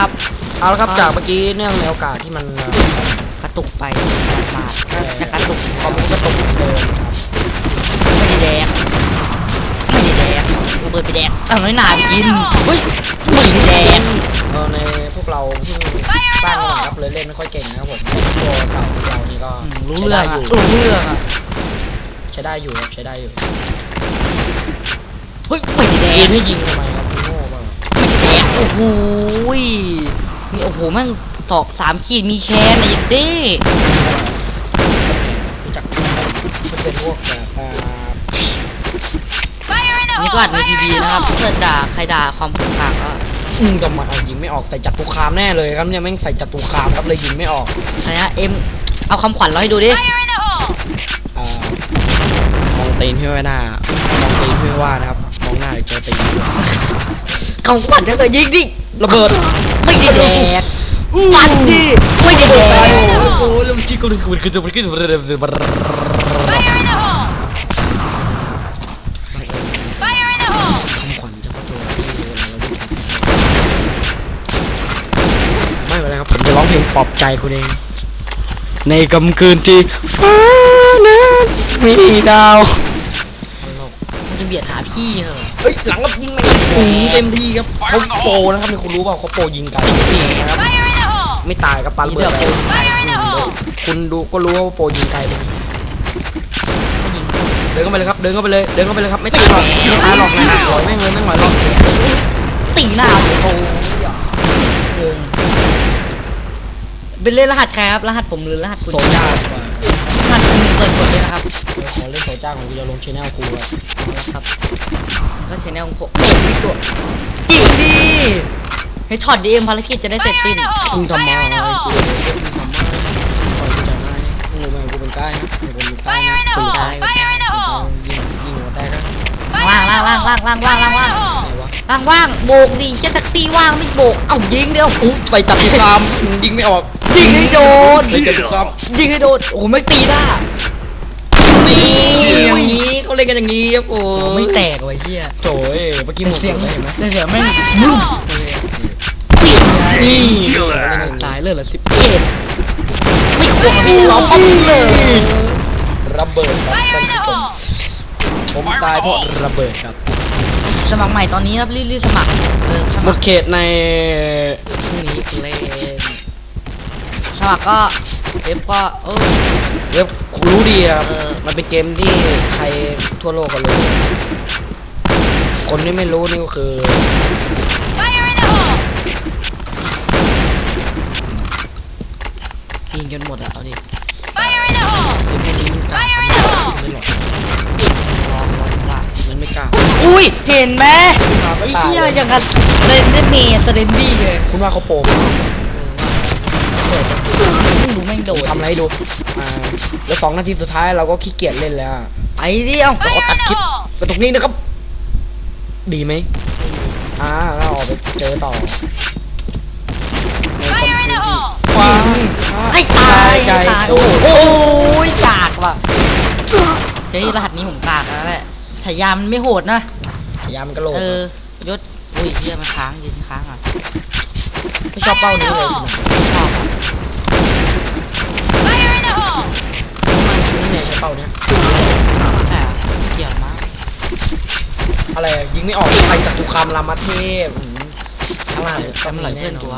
นะครับ เอาละครับจากเมื่อกี้เนื่องในโอกาสที่มันเอ่อกระตุกไปบาดจะกระตุกคอมมันก็ตกเดินครับไม่ได้แดกไม่ได้แดกระเบิดไปแดกเอาน้อยหนาไปกินเฮ้ยไม่ได้แดกเออในพวกเราเพิ่งสร้างมาครับเลยเล่นไม่ค่อยเก่งนะครับผมตัวเก่าของเรานี่ก็อืมรู้ใช้เรื่อได้งออะยู่รู้เรื่องอะใช้ได้อยู่ครับใช้ได้อยู่เฮ้ยไม่ได้แดยิกงให้ยิงทำไมครับ โอ้โหยนี่โอ้โหแม่งตอกสามขีดมีแคนไอ้เด้รู้จักมันเป็นพวกแบบอ่านี่ก็อัดในทีวีนะครับเพื่อด่าใครด่าความผูกขาดก็อืมจะมาเอายิงไม่ออกใส่จัตุคามแน่เลยครับเนี่ยแม่งใส่จัตุคามครับเลยยิงไม่ออกอะไรนะเอ็มเอาคำขวัญเราให้ดูดิอ่ามองตีนพี่ไม่น่ามองตีนพี่ไม่ว่านะครับมองหน้าเดี๋ยวเจอตีน คำขวัญถ้าเกิดยิงดิระเบิดไม่ได้แดกฟันดิไม่ได้แดกโอ้โหแล้วมันจี้กูคือคือคือคือคำขวัญเฉพาะตัวที่เวลาเราดูไม่เป็นไรครับผมจะร้องเพลงปลอบใจคุณเอง ในกำคืนที่ฟ้านั้นมีดาวตลกมัน จะเบียดหาพี่เหรอเฮ้ยหลังกับยิงไม่ถึงเต็มที่ครับเขาโปรนะครับนี่คุณรู้เปล่าเขาโปรยิงไกลนะครับไม่ตายกับปาระเบิดไปคุณดูก็รู้ว่าโปรยิงไกลเป็นเดินเข้าไปเลยครับเดินเข้าไปเลยเดินเข้าไปเลยครับไม่ตายหรอกไม่ตายหรอกนะหลอยแม่งเลยแม่งหลอยหรอกตีหน้าโอ้ยเป็นเล่นรหัสใครครับรหัสผมหรือรหัสคุณโซจ้าดีกว่ารหัสคุณ มีเปิดกดด้วยนะครับเดี๋ยวขอเล่นโซจ้าของกูจะลงชแนลกูครับครับก็ใช้แนวของผมนี่ตัวจริงดิให้ช็อตดีเอ็มภารกิจจะได้เสร็จสิ้นมึงทำมาอะไรกูมึงทำมาปล่อยกูจะให้มึงรู้ไหมกูเป็นใกล้นะกูเป็นใกล้นะปืนใกล้ยิงยิงหัวแตกนะล่างล่างล่างล่างล่างล่างล่างล่างไหนวะล่างว่างโบกดีเจ็ตแท็กซี่ว่างไม่โบกเอ้ายิงเดียวอุ๊ยไปจับที่ฟาร์มยิงไม่ออก ยิงให้โดนไปจับที่ฟาร์มยิงให้โดนโอ้โหไม่ตีได้นี่อย่างนี้เขาเล่นกันอย่างนี้ครับโอ้ไม่แตกว่ะเฮียโจ้ยเมื่อกี้หมดเสียงเลไม่ยเห็นไหมเสียงไม่นุ่มนี่ตายเลยเหรอสิบเจ็ดไม่ควรพี่ล้อมป้อมเลยระเบิดครับท่านผู้ชมผมตายเพราะระเบิดครับสมัครใหม่ตอนนี้ครับรีบๆสมัครเออสหมมัคดรเขตในพรุ่งนี้เล่น สมัครก็เว็บก็เออเว็บรู้ดีครับเออมันเป็นเกมที่ใครทั่วโลกกันเลยคนที่ไม่รู้นี่ก็คือ ยิงจนหมดอะเอาดิไม่หรอกลองลองว่ามันไม่กล้าอุ้ย เห็นไหมไม่ไอ้ตายเหี้ยอย่างกับเรนเดอร์เมสเรนดี้เลยคุณว่าเขาโปร ไหมไม่รู้แม่งโดดทำอะไรให้ดูอ่าแล้วสองนาทีสุดท้ายเราก็ขี้เกียจเล่นแล้วอะไอ้เดียวแล้วก็ตัดคลิปไปตรงนี้นะครับ ดีไหมอ่าเราออกไปเจอต่อฟังไอ้ตายไกลตายโอ้โอ้โหโหกากว่ะเฮ้ยรหัสนี้ผมกากแล้วแหละฉายามันไม่โหดนะพยายามกระโหลกเออยศอุ้ยเหี้ยมันค้างยืนค้างอะ ไม่ชอบเป้านี้เลยชอบนี่เนี่ยใช้เป้าเนี้ยแต่เกี่ยวมากอะไรยิงไม่ออกไปจากตุกคามรามาเทพข้างล่างแต่มันไหลเพื่อนตัว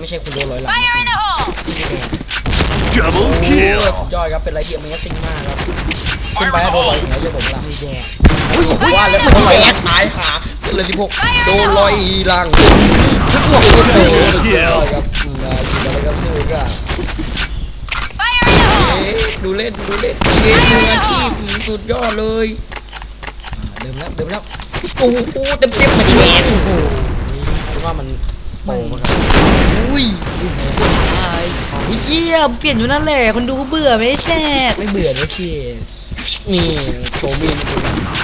ไม่ใช่คุณโดนลอยหลังไม่ได้แดง Double โอ้โห kill. ยอดครับเป็นไรที่ Amazing มากครับขึ้นไปโดนลอยหัวเยอะผมละไม่แดงว่าแล้วโดนลอยตายขา เป็นเลยที่พวกโดนลอยลังทุกพวกโดนลอยสุดยอดครับอืมอ่าสุดยอดเลยครับดูเล่นดูเล่นเกมมืออาชีพสุดยอดเลยเดิมแล้วเดิมแล้วโอ้โหเต็มเต็มเหมือนแมนโอ้โหคิดว่ามันโปรมากอุ้ยตายไอ้เหี้ยเปลี่ยนอยู่นั่นแหละคนดูเขาเบื่อไม่แซ่บไม่เบื่อเลยดนี่โชว์มีนคุณ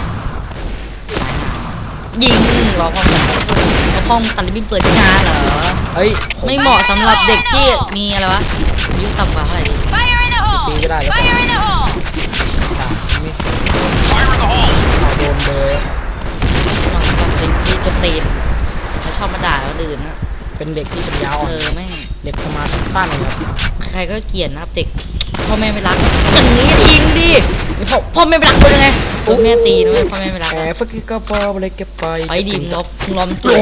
ยิงรอพ่อมรอพ่อมตัดลิบบิ้นเปิดที่นาเหรอเฮ้ยไม่เหมาะสำหรับเด็กที่มีอะไรวะอายุต่ำกว่าเท่าไหร่ดีปีก็ได้แล้วแต่ไม่ Fire in the hole. โดนเบอร์สำหรับเด็กที่จะตีนชอบมาด่าคนอื่นนะเป็นเด็กที่ปัญญาอ่อเอนอแม่ง เด็กสมาธิสั้นครับใครก็เกลียดนะครับเด็ก พ่อแม่ไม่รักอย่างนี้จริงดินี่พ่อพ่อแม่ไม่รักเป็นยังไงพ่อแม่ตีนะเว้ยพ่อแม่ไม่รักแออะร์ฟักกี้กระเป๋าอะไรเก็บไปไปดิมึงรอมึงรอมันโอ้ตัว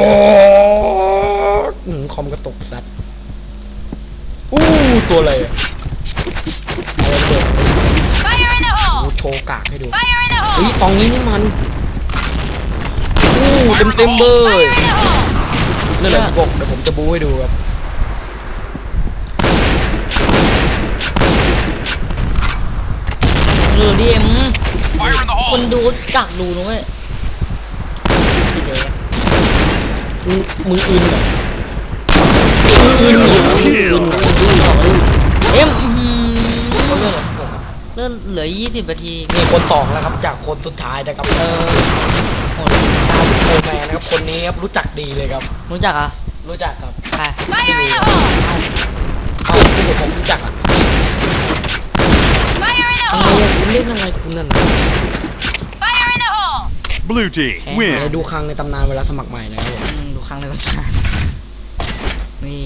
อืมคอมกระตกสัตว์อู้ตัวอะไรอะอะไรเด็ก Fire in the โอ้ hole! โชว์กากให้ดู Fire in the เฮ้ย hole! ตองนี้นี่มันอู้เต็มเต็มๆเลย Fire in the hole! นั่นแหละพวกเดี๋ยวผมจะบูให้ดูครับ หรือดิมคนดูจักดูนะเว้ยสีแดงมึงมึงอึนเหรอมึงอึนเหรอมึงอึนเหรอดูสองดูเอ็มอื้อหือเขาเรื่องอะไรของผมเริ่มเหลือยี่สิบนาทีนี่คนสองแล้วครับ จากคนสุดท้ายนะครับเออโอ้ยดาวิดโอแมนนะครับคนนี้ครับรู้จักดีเลยครับ รู้จักอะรู้จักครับใคร Fire in the hole! เอ้าที่ผมรู้จักอะ Fire in the อะไร hole! อะคุณเล่ นอะไรคุณนั่นน่ะ Fire in the hole! Blue team เดี๋ win. ยวดูครั้งในตำนานเวลาสมัครใหม่นะครับผมอืมดูครั้งในตำนานนี่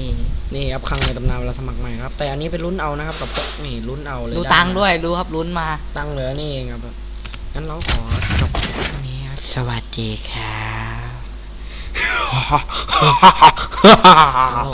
นี่ครับครั้งในตำนานเวลาสมัครใหม่ครับ แต่อันนี้เป็นรุ่นเอานะครับกับนี่รุ่นเอาเลยดูไตังค์ด้วย ดูครับลุ้นมา ตังค์เหลือนี่เองครับงั้นเราขอจบคลิปนี้ครับสวัสดีครับ